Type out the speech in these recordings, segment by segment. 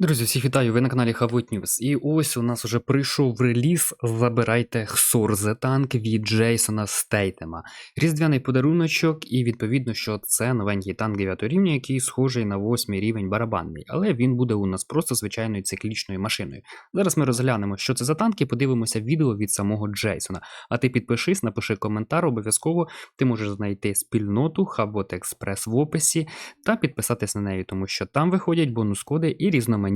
Друзі, всіх вітаю! Ви на каналі Хавут News. І ось у нас уже прийшов реліз. Забирайте Хсорзе танк від Джейсона Стейтема. Різдвяний подаруночок, і відповідно, що це новенький танк 9 рівня, який схожий на 8 рівень барабанний, але він буде у нас просто звичайною циклічною машиною. Зараз ми розглянемо, що це за танк, і подивимося відео від самого Джейсона. А ти підпишись, напиши коментар, обов'язково ти можеш знайти спільноту Хабот Експрес в описі та підписатись на неї, тому що там виходять бонус-коди і різноманітні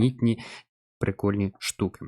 прикольні штуки.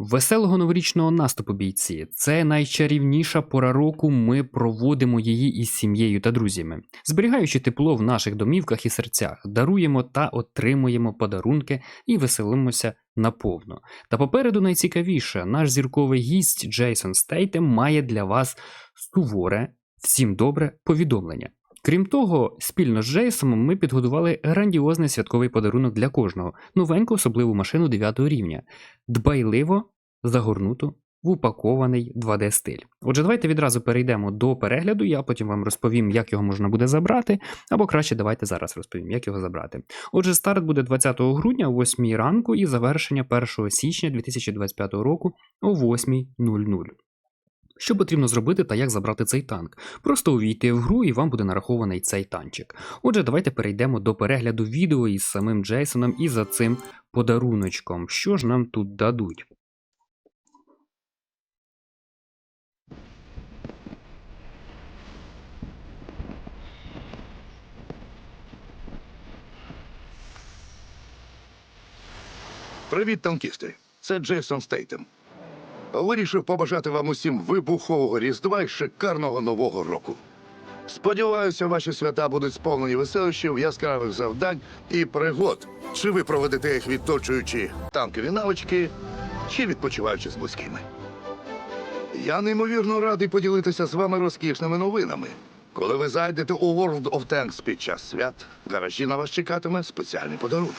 Веселого новорічного наступу бійці. Це найчарівніша пора року. Ми проводимо її із сім'єю та друзями, зберігаючи тепло в наших домівках і серцях, даруємо та отримуємо подарунки і веселимося наповно. Та попереду найцікавіше, наш зірковий гість Джейсон Стейтем має для вас суворе, всім добре повідомлення. Крім того, спільно з Джейсоном ми підготували грандіозний святковий подарунок для кожного новеньку особливу машину 9 рівня, дбайливо загорнуту в упакований 2D стиль. Отже, давайте відразу перейдемо до перегляду. Я потім вам розповім, як його можна буде забрати, або краще давайте зараз розповім, як його забрати. Отже, старт буде 20 грудня о 8 ранку і завершення 1 січня 2025 року о 8.00. Що потрібно зробити та як забрати цей танк? Просто увійти в гру і вам буде нарахований цей танчик. Отже, давайте перейдемо до перегляду відео із самим Джейсоном і за цим подаруночком. Що ж нам тут дадуть? Привіт, танкісти! Це Джейсон Стейтем. Вирішив побажати вам усім вибухового різдва і шикарного нового року. Сподіваюся, ваші свята будуть сповнені веселищів, яскравих завдань і пригод. Чи ви проведете їх відточуючи танкові навички, чи відпочиваючи з близькими. Я неймовірно радий поділитися з вами розкішними новинами. Коли ви зайдете у World of Tanks під час свят, в гаражі на вас чекатиме спеціальний подарунок.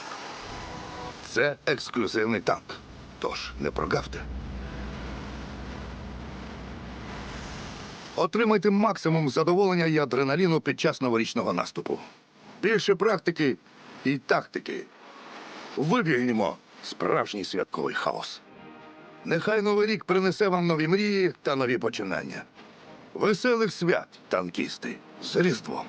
Це ексклюзивний танк. Тож не прогавте. Отримайте максимум задоволення і адреналіну під час новорічного наступу. Більше практики і тактики. Вибігнімо справжній святковий хаос. Нехай новий рік принесе вам нові мрії та нові починання. Веселих свят, танкісти, з Різдвом.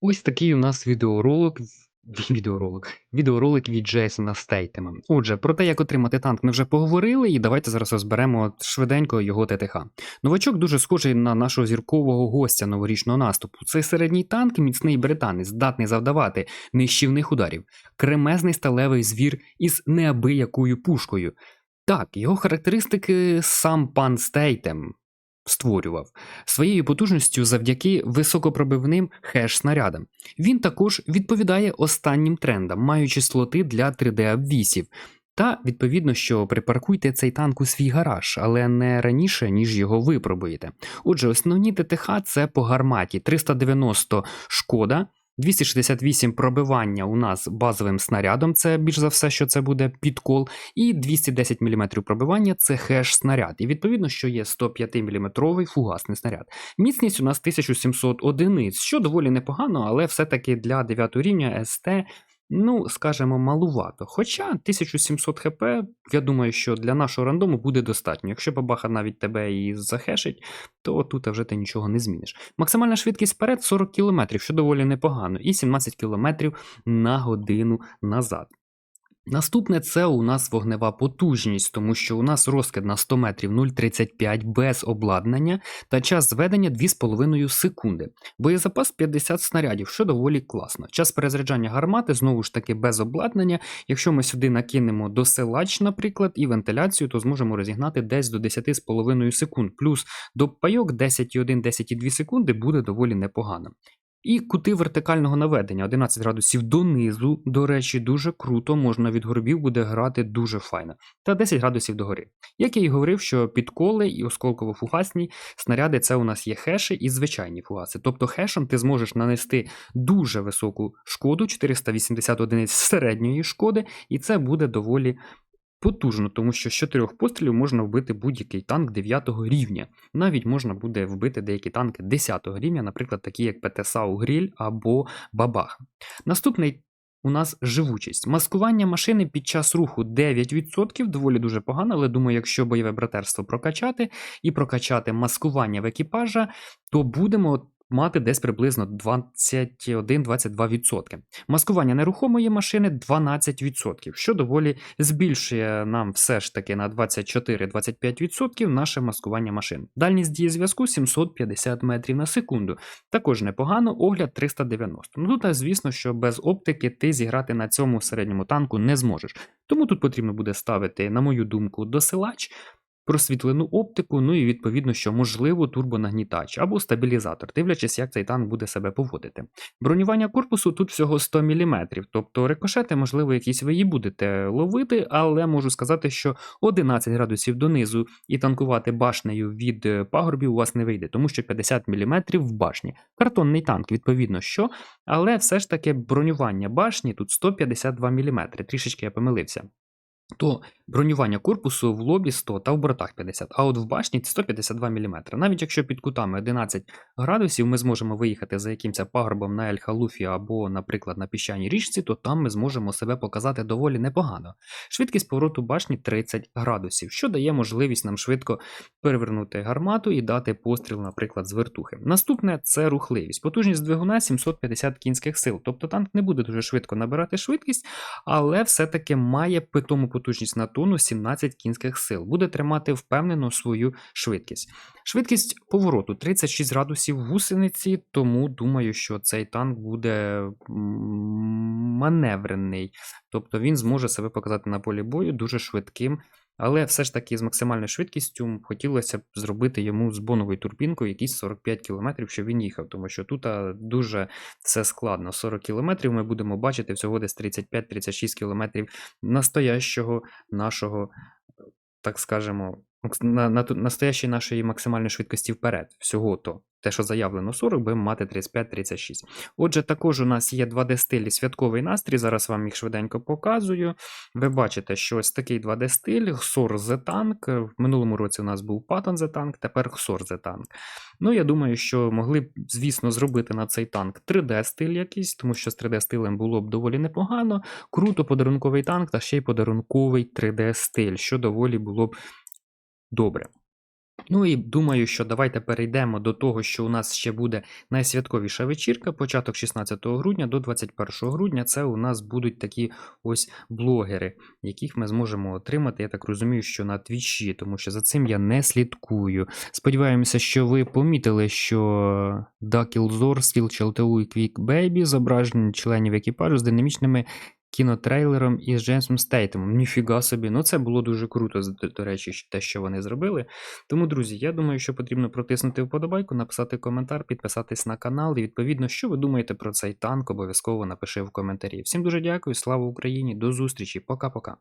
Ось такий у нас відеоролик. Відеоролик. Відеоролик від Джейсона Стейтема. Отже, про те, як отримати танк, ми вже поговорили, і давайте зараз розберемо швиденько його ТТХ. Новачок дуже схожий на нашого зіркового гостя новорічного наступу. Це середній танк, міцний британець, здатний завдавати нищівних ударів, кремезний сталевий звір із неабиякою пушкою. Так, його характеристики сам пан Стейтем створював своєю потужністю завдяки високопробивним хеш-снарядам. Він також відповідає останнім трендам, маючи слоти для 3D-обвісів. Та, відповідно, що припаркуйте цей танк у свій гараж, але не раніше, ніж його випробуєте. Отже, основні ТТХ це по гарматі 390 шкода. 268 пробивання у нас базовим снарядом, це більш за все, що це буде підкол, і 210 мм пробивання це хеш-снаряд. І відповідно, що є 105 мм фугасний снаряд. Міцність у нас 1700 одиниць, що доволі непогано, але все-таки для 9 рівня СТ, ну, скажімо, малувато. Хоча 1700 хп, я думаю, що для нашого рандому буде достатньо. Якщо бабаха навіть тебе і захешить, то тут вже ти нічого не зміниш. Максимальна швидкість вперед 40 км, що доволі непогано, і 17 км на годину назад. Наступне це у нас вогнева потужність, тому що у нас розкид на 100 метрів 0,35 без обладнання та час зведення 2,5 секунди. Боєзапас 50 снарядів, що доволі класно. Час перезаряджання гармати знову ж таки без обладнання. Якщо ми сюди накинемо досилач, наприклад, і вентиляцію, то зможемо розігнати десь до 10,5 секунд. Плюс до пайок 10,1-10,2 секунди буде доволі непогано. І кути вертикального наведення 11 градусів донизу, до речі, дуже круто, можна від горбів буде грати дуже файно. Та 10 градусів догори. Як я і говорив, що підколи і осколково-фугасні снаряди це у нас є хеші і звичайні фугаси. Тобто хешем ти зможеш нанести дуже високу шкоду, 480 одиниць середньої шкоди, і це буде доволі потужно, тому що з чотирьох пострілів можна вбити будь-який танк 9 рівня. Навіть можна буде вбити деякі танки 10 рівня, наприклад, такі як ПТСАУ Гріль або Бабах. Наступний у нас живучість. Маскування машини під час руху 9%, доволі дуже погано, але думаю, якщо бойове братерство прокачати і прокачати маскування в екіпажа, то будемо мати десь приблизно 21-22%. Маскування нерухомої машини 12%, що доволі збільшує нам все ж таки на 24-25% наше маскування машин. Дальність дії зв'язку 750 метрів на секунду. Також непогано, огляд 390. Ну тут, звісно, що без оптики ти зіграти на цьому середньому танку не зможеш. Тому тут потрібно буде ставити, на мою думку, досилач, просвітлену оптику, ну і відповідно, що можливо турбонагнітач або стабілізатор, дивлячись, як цей танк буде себе поводити. Бронювання корпусу тут всього 100 мм, тобто рикошети, можливо, якісь ви і будете ловити, але можу сказати, що 11 градусів донизу і танкувати башнею від е, пагорбів у вас не вийде, тому що 50 мм в башні. Картонний танк, відповідно, що, але все ж таки бронювання башні тут 152 мм, трішечки я помилився. То бронювання корпусу в лобі 100 та в бортах 50, а от в башні 152 мм. Навіть якщо під кутами 11 градусів ми зможемо виїхати за якимось пагорбом на Ель-Халуфі або, наприклад, на піщаній річці, то там ми зможемо себе показати доволі непогано. Швидкість повороту башні 30 градусів, що дає можливість нам швидко перевернути гармату і дати постріл, наприклад, з вертухи. Наступне це рухливість. Потужність двигуна 750 кінських сил. Тобто танк не буде дуже швидко набирати швидкість, але все-таки має питому потужність на тонну 17 кінських сил. Буде тримати впевнено свою швидкість. Швидкість повороту 36 градусів гусениці, тому думаю, що цей танк буде маневрений. Тобто він зможе себе показати на полі бою дуже швидким. Але все ж таки з максимальною швидкістю хотілося б зробити йому з боновою турбінкою якісь 45 км, щоб він їхав, тому що тут дуже все складно. 40 км ми будемо бачити всього десь 35-36 км настоящого нашого, так скажемо, на, на, настоящої нашої максимальної швидкості вперед. Всього то. Те, що заявлено 40, будемо мати 35-36. Отже, також у нас є 2D-стилі святковий настрій. Зараз вам їх швиденько показую. Ви бачите, що ось такий 2D-стиль, XOR Z Tank. В минулому році у нас був Patton Z Tank, тепер XOR Z Tank. Ну, я думаю, що могли б, звісно, зробити на цей танк 3D-стиль якийсь, тому що з 3D-стилем було б доволі непогано. Круто подарунковий танк та ще й подарунковий 3D-стиль, що доволі було б добре. Ну і думаю, що давайте перейдемо до того, що у нас ще буде найсвятковіша вечірка, початок 16 грудня до 21 грудня. Це у нас будуть такі ось блогери, яких ми зможемо отримати. Я так розумію, що на твічі, тому що за цим я не слідкую. Сподіваємося, що ви помітили, що Дакілзор, Стіл ЧЛТУ і Квік Бейбі зображені членів екіпажу з динамічними кінотрейлером із Джеймсом Стейтемом. Ніфіга собі, ну це було дуже круто, до, речі, те, що вони зробили. Тому, друзі, я думаю, що потрібно протиснути вподобайку, написати коментар, підписатись на канал. І відповідно, що ви думаєте про цей танк, обов'язково напиши в коментарі. Всім дуже дякую, слава Україні, до зустрічі, пока-пока.